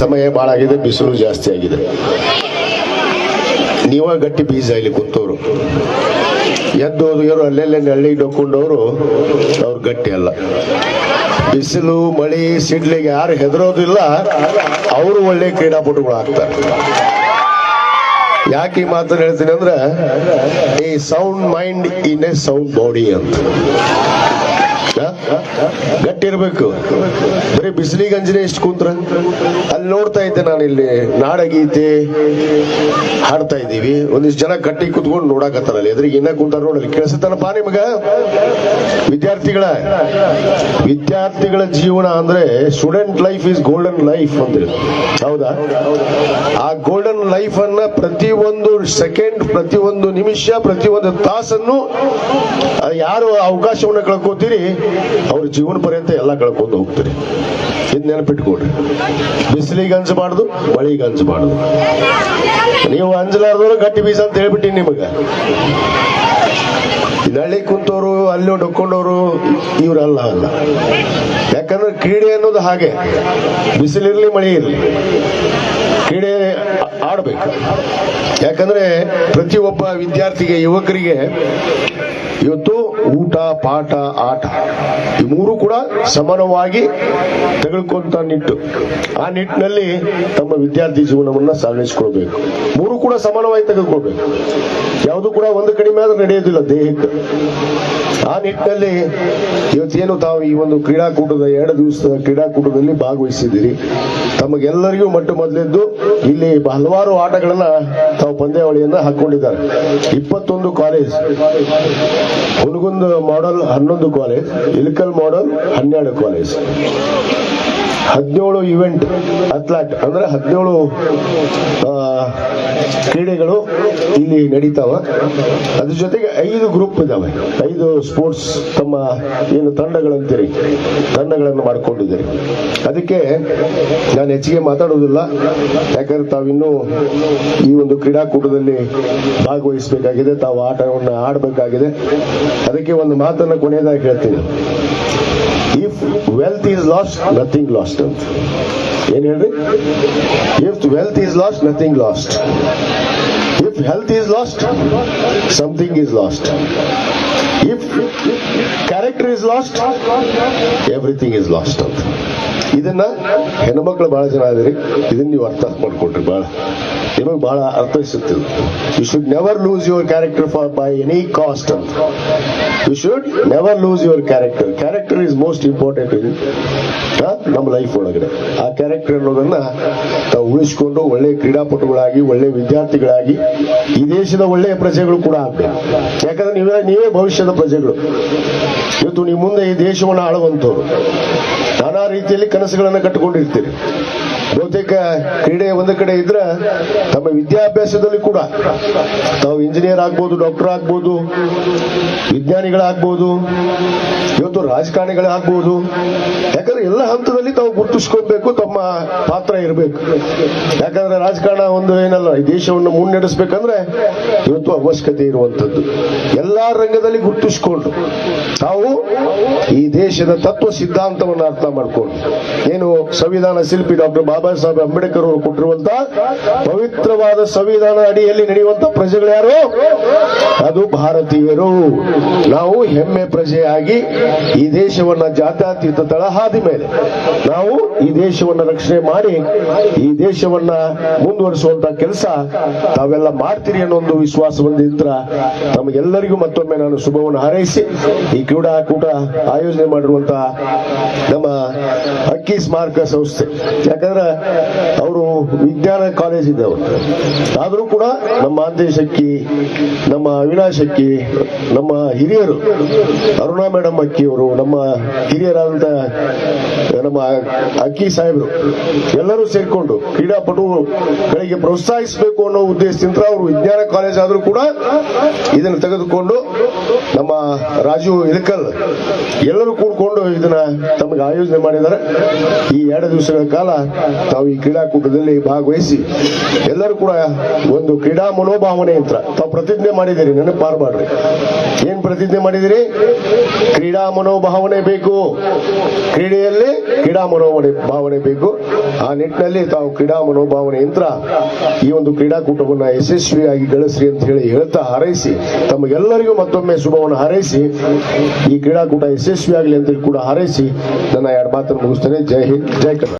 ಸಮಯ ಭಾಳ ಆಗಿದೆ, ಬಿಸಿಲು ಜಾಸ್ತಿ ಆಗಿದೆ. ನೀವ ಗಟ್ಟಿ ಬೀಜ ಇಲ್ಲಿ ಕುಂತವ್ರು ಎದ್ದು ಹೋದವರು ಅಲ್ಲೆಲ್ಲ ನೆಳ್ಳಿ ಡೊಕ್ಕೊಂಡವರು ಅವ್ರು ಗಟ್ಟಿ ಅಲ್ಲ. ಬಿಸಿಲು, ಮಳಿ, ಸಿಡ್ಲಿಗೆ ಯಾರು ಹೆದರೋದಿಲ್ಲ, ಅವರು ಒಳ್ಳೆ ಕ್ರೀಡಾಪಟುಗಳು ಆಗ್ತಾರೆ. ಯಾಕೆ ಈ ಮಾತನ್ನು ಹೇಳ್ತೀನಿ ಅಂದ್ರೆ, ಈ sound mind in a sound body ಅಂತ. ಗಟ್ಟಿ ಇರ್ಬೇಕು ಬರೀ ಬಿಸಿಲಿಗಂಜನೆ ಎಷ್ಟು ಕುಂತ್ರ. ಅಲ್ಲಿ ನೋಡ್ತಾ ಇದ್ದೆ ನಾನು ಇಲ್ಲಿ ನಾಡಗೀತೆ ಹಾಡ್ತಾ ಇದ್ದೀವಿ. ಒಂದಿಷ್ಟು ಜನ ಗಟ್ಟಿ ಕುತ್ಕೊಂಡು ನೋಡಕತ್ತಾರಲ್ಲ ಎದುರಿಗೆ ಇನ್ನ ಕುಂತಾರ ನೋಡಲಿ ಕೇಳಿಸುತ್ತಾನಪ್ಪ ನಿಮಗ ವಿದ್ಯಾರ್ಥಿಗಳ. ವಿದ್ಯಾರ್ಥಿಗಳ ಜೀವನ ಅಂದ್ರೆ student life is golden life ಅಂದ್ರೆ. ಹೌದಾ? ಆ ಗೋಲ್ಡನ್ ಲೈಫ್ ಅನ್ನ ಪ್ರತಿ ಒಂದು ಸೆಕೆಂಡ್ ಪ್ರತಿ ಒಂದು ನಿಮಿಷ ಪ್ರತಿ ಒಂದು ತಾಸನ್ನು ಯಾರು ಅವಕಾಶವನ್ನು ಕಳ್ಕೊತೀರಿ? ಅವ್ರ ಜೀವನ ಪರ್ಯಂತ ಎಲ್ಲ ಕಳ್ಕೊಂಡು ಹೋಗ್ತೀರಿ. ಇದು ನೆನಪಿಟ್ಕೊಡ್ರಿ ಬಿಸಿಲಿಗೆ ಅಂಜಬಾರ್ದು ಮಳಿಗೆ ಅಂಜಬಾರ್ದು ನೀವು ಅಂಜಲಾರ್ದವ್ರು ಗಟ್ಟಿ ಬೀಸ ಅಂತ ಹೇಳ್ಬಿಟ್ಟಿನಿ ನಿಮಗೆ. ನಳ್ಳಿ ಕುಂತವರು, ಅಲ್ಲಿ ಡೊಕ್ಕೊಂಡವರು ಇವರಲ್ಲ ಅಲ್ಲ. ಯಾಕಂದ್ರೆ ಕ್ರೀಡೆ ಅನ್ನೋದು ಹಾಗೆ. ಬಿಸಿಲಿರ್ಲಿ ಮಳೆ ಇರಲಿ ಕ್ರೀಡೆ ಆಡ್ಬೇಕು. ಯಾಕಂದ್ರೆ ಪ್ರತಿಯೊಬ್ಬ ವಿದ್ಯಾರ್ಥಿಗೆ, ಯುವಕರಿಗೆ ಇವತ್ತು ಊಟ, ಪಾಠ, ಆಟ. ಈ ಮೂರು ಕೂಡ ಸಮಾನವಾಗಿ ತೆಗೆದುಕೊಂತ ನಿಟ್ಟು. ಆ ನಿಟ್ಟಿನಲ್ಲಿ ತಮ್ಮ ವಿದ್ಯಾರ್ಥಿ ಜೀವನವನ್ನ ಸಾಗಿಸಿಕೊಳ್ಬೇಕು. ಮೂರು ಕೂಡ ಸಮಾನವಾಗಿ ತೆಗೆದುಕೊಳ್ಬೇಕು. ಯಾವುದು ಕೂಡ ಒಂದು ಕಡಿಮೆ ಆದ್ರೆ ನಡೆಯೋದಿಲ್ಲ ದೇಹಕ್ಕೆ. ಆ ನಿಟ್ಟಿನಲ್ಲಿ ಇವತ್ತೇನು ತಾವು ಈ ಒಂದು ಕ್ರೀಡಾಕೂಟದ ಎರಡು ದಿವಸದ ಕ್ರೀಡಾಕೂಟದಲ್ಲಿ ಭಾಗವಹಿಸಿದ್ದೀರಿ. ತಮಗೆಲ್ಲರಿಗೂ ಮೊಟ್ಟ ಮೊದಲಿದ್ದು ಇಲ್ಲಿ ಹಲವಾರು ಆಟಗಳನ್ನ ತಾವು ಪಂದ್ಯಾವಳಿಯನ್ನ ಹಾಕೊಂಡಿದ್ದಾರೆ. ಇಪ್ಪತ್ತೊಂದು ಕಾಲೇಜ್ ಹುನಗುಂದ ಮಾಡಲ್ ಹನ್ನೊಂದು ಕಾಲೇಜ್ ಇಲ್ಕಲ್ ಮಾಡಲ್ ಹನ್ನೆರಡು ಕಾಲೇಜ್ ಹದಿನೇಳು ಇವೆಂಟ್ ಅಥ್ಲಾಟ್ ಅಂದ್ರೆ ಹದಿನೇಳು ಕ್ರೀಡೆಗಳು ಇಲ್ಲಿ ನಡೀತಾವ. ಅದ್ರ ಜೊತೆಗೆ ಐದು ಗ್ರೂಪ್ ಇದಾವೆ. ಐದು ಸ್ಪೋರ್ಟ್ಸ್ ತಮ್ಮ ಏನು ತಂಡಗಳಂತೀರಿ, ತಂಡಗಳನ್ನು ಮಾಡಿಕೊಂಡಿದ್ದೀರಿ. ಅದಕ್ಕೆ ನಾನು ಹೆಚ್ಚಿಗೆ ಮಾತಾಡೋದಿಲ್ಲ ಯಾಕಂದ್ರೆ ತಾವಿನ್ನೂ ಈ ಒಂದು ಕ್ರೀಡಾಕೂಟದಲ್ಲಿ ಭಾಗವಹಿಸಬೇಕಾಗಿದೆ. ತಾವು ಆಟವನ್ನು ಆಡಬೇಕಾಗಿದೆ. ಅದಕ್ಕೆ ಒಂದು ಮಾತನ್ನು ಕೊನೆಯದಾಗಿ ಹೇಳ್ತೀನಿ. If wealth is lost nothing lost ಅಂತ ಏನ್ ಹೇಳ್ರಿ? If wealth is lost nothing lost if health is lost something is lost if character is lost everything is lost ಅಂತ ಇದನ್ನ ಹೆಣ್ಮಕ್ಳು ಬಹಳ ಜನ ಇದ್ರಿ. ಇದನ್ನ ನೀವು ಅರ್ಥ ಮಾಡ್ಕೊಟ್ರಿ ಬಹಳ. ನಿಮಗೆ ಬಹಳ ಅರ್ಥೈಸುತ್ತಿಲ್ಲ you should never lose your character for by any cost ಅಂತ you should never lose your character character is most important in ನಮ್ಮ ಲೈಫ್ ಒಳಗಡೆ. ಆ ಕ್ಯಾರೆಕ್ಟರ್ ಅನ್ನೋದನ್ನ ತಾವು ಉಳಿಸ್ಕೊಂಡು ಒಳ್ಳೆ ಕ್ರೀಡಾಪಟುಗಳಾಗಿ, ಒಳ್ಳೆ ವಿದ್ಯಾರ್ಥಿಗಳಾಗಿ, ಈ ದೇಶದ ಒಳ್ಳೆಯ ಪ್ರಜೆಗಳು ಕೂಡ ಆಗ್ಬೇಕು. ಯಾಕಂದ್ರೆ ನೀವೇ ನೀವೇ ಭವಿಷ್ಯದ ಪ್ರಜೆಗಳು. ಇವತ್ತು ನೀವು ಮುಂದೆ ಈ ದೇಶವನ್ನು ಆಳುವಂಥವ್ರು ನಾನಾ ರೀತಿಯಲ್ಲಿ ಕನಸುಗಳನ್ನು ಕಟ್ಟಿಕೊಂಡಿರ್ತೀರಿ ಬಹುತೇಕ ಕ್ರೀಡೆ ಒಂದು ಕಡೆ ಇದ್ರೆ ತಮ್ಮ ವಿದ್ಯಾಭ್ಯಾಸದಲ್ಲಿ ಕೂಡ ತಾವು ಇಂಜಿನಿಯರ್ ಆಗ್ಬೋದು, ಡಾಕ್ಟರ್ ಆಗ್ಬೋದು, ವಿಜ್ಞಾನಿಗಳಾಗ್ಬೋದು, ಇವತ್ತು ರಾಜಕಾರಣಿಗಳಾಗ್ಬೋದು, ಯಾಕಂದ್ರೆ ಎಲ್ಲ ಹಂತದಲ್ಲಿ ತಾವು ಗುರುತಿಸ್ಕೊಬೇಕು ತಮ್ಮ ಪಾತ್ರ ಇರಬೇಕು. ಯಾಕಂದ್ರೆ ರಾಜಕಾರಣ ಒಂದು ಏನಲ್ಲ, ಈ ದೇಶವನ್ನು ಮುನ್ನಡೆಸಬೇಕಂದ್ರೆ ಇವತ್ತು ಅವಶ್ಯಕತೆ ಇರುವಂತದ್ದು ಎಲ್ಲಾ ರಂಗದಲ್ಲಿ ಗುರುತಿಸ್ಕೊಂಡು ತಾವು ಈ ದೇಶದ ತತ್ವ ಸಿದ್ಧಾಂತವನ್ನು ಅರ್ಥ ಮಾಡ್ಕೊಂಡು. ಏನು ಸಂವಿಧಾನ ಶಿಲ್ಪಿ ಡಾಕ್ಟರ್ ಬಾಬಾ ಸಾಹೇಬ್ ಅಂಬೇಡ್ಕರ್ ಅವರು ಕೊಟ್ಟಿರುವಂತ ಪವಿತ್ರವಾದ ಸಂವಿಧಾನ ಅಡಿಯಲ್ಲಿ ನಡೆಯುವಂತ ಪ್ರಜೆಗಳು ಯಾರು? ಅದು ಭಾರತೀಯರು. ನಾವು ಹೆಮ್ಮೆ ಪ್ರಜೆಯಾಗಿ ಈ ದೇಶವನ್ನ ಜಾತ್ಯತೀತ ತಳಹಾದಿ ಮೇಲೆ ನಾವು ಈ ದೇಶವನ್ನ ರಕ್ಷಣೆ ಮಾಡಿ, ಈ ದೇಶವನ್ನ ಮುಂದುವರಿಸುವಂತ ಕೆಲಸ ತಾವೆಲ್ಲ ಮಾಡ್ತೀರಿ ಅನ್ನೋ ಒಂದು ವಿಶ್ವಾಸದಿಂದ ತಮಗೆಲ್ಲರಿಗೂ ಮತ್ತೊಮ್ಮೆ ನಾನು ಶುಭವನ್ನು ಹಾರೈಸಿ, ಈ ಕ್ರೀಡಾಕೂಟ ಆಯೋಜನೆ ಮಾಡಿರುವಂತ ನಮ್ಮ ಅಕ್ಕಿ ಸ್ಮಾರಕ ಸಂಸ್ಥೆ. ಯಾಕಂದ್ರೆ ಅವರು ವಿಜ್ಞಾನ ಕಾಲೇಜ್ ಇದ್ದವರು. ಆದರೂ ಕೂಡ ನಮ್ಮ ಆಂದೇ ಶಕ್ಕಿ ನಮ್ಮ ಅವಿನಾಶ್ ನಮ್ಮ ಹಿರಿಯರು, ಅರುಣಾ ಮೇಡಮ್ ಅಕ್ಕಿಯವರು ನಮ್ಮ ಹಿರಿಯರಾದಂತ, ನಮ್ಮ ಅಕ್ಕಿ ಸಾಹೇಬರು, ಎಲ್ಲರೂ ಸೇರಿಕೊಂಡು ಕ್ರೀಡಾಪಟುಗಳಿಗೆ ಪ್ರೋತ್ಸಾಹಿಸಬೇಕು ಅನ್ನೋ ಉದ್ದೇಶದಿಂದ ಅವರು ವಿಜ್ಞಾನ ಕಾಲೇಜ್ ಆದರೂ ಕೂಡ ಇದನ್ನು ತೆಗೆದುಕೊಂಡು ನಮ್ಮ ರಾಜು ಇಳಕಲ್ ಎಲ್ಲರೂ ಕೂಡ್ಕೊಂಡು ಇದನ್ನ ತಮಗೆ ಆಯೋಜನೆ ಮಾಡಿದ್ದಾರೆ. ಈ ಎರಡು ದಿವಸಗಳ ಕಾಲ ತಾವು ಈ ಕ್ರೀಡಾಕೂಟದಲ್ಲಿ ಭಾಗವಹಿಸಿ ಎಲ್ಲರೂ ಕೂಡ ಒಂದು ಕ್ರೀಡಾ ಮನೋಭಾವನೆ ಯಂತ್ರ ತಾವು ಪ್ರತಿಜ್ಞೆ ಮಾಡಿದ್ದೀರಿ ಪಾರು ಮಾಡ್ರಿ ಏನ್ ಪ್ರತಿಜ್ಞೆ ಮಾಡಿದಿರಿ ಕ್ರೀಡಾ ಮನೋಭಾವನೆ ಬೇಕು. ಕ್ರೀಡೆಯಲ್ಲಿ ಕ್ರೀಡಾ ಮನೋಭಾವನೆ, ಭಾವನೆ ಬೇಕು. ಆ ನಿಟ್ಟಿನಲ್ಲಿ ತಾವು ಕ್ರೀಡಾ ಮನೋಭಾವನೆ ಯಂತ್ರ ಈ ಒಂದು ಕ್ರೀಡಾಕೂಟವನ್ನು ಯಶಸ್ವಿಯಾಗಿ ಗಳಿಸ್ರಿ ಅಂತ ಹೇಳಿ ಹೇಳ್ತಾ ಹಾರೈಸಿ, ತಮಗೆಲ್ಲರಿಗೂ ಮತ್ತೊಮ್ಮೆ ಶುಭವನ್ನು ಹಾರೈಸಿ, ಈ ಕ್ರೀಡಾಕೂಟ ಯಶಸ್ವಿಯಾಗಲಿ ಅಂತ ಕೂಡ ಹಾರೈಸಿ, ನನ್ನ ಎರಡು ಮಾತನ್ನು ಮುಗಿಸ್ತೇನೆ. ಜೈ ಹಿಂದ್, ಜೈ ಕರ್ನಾಟಕ.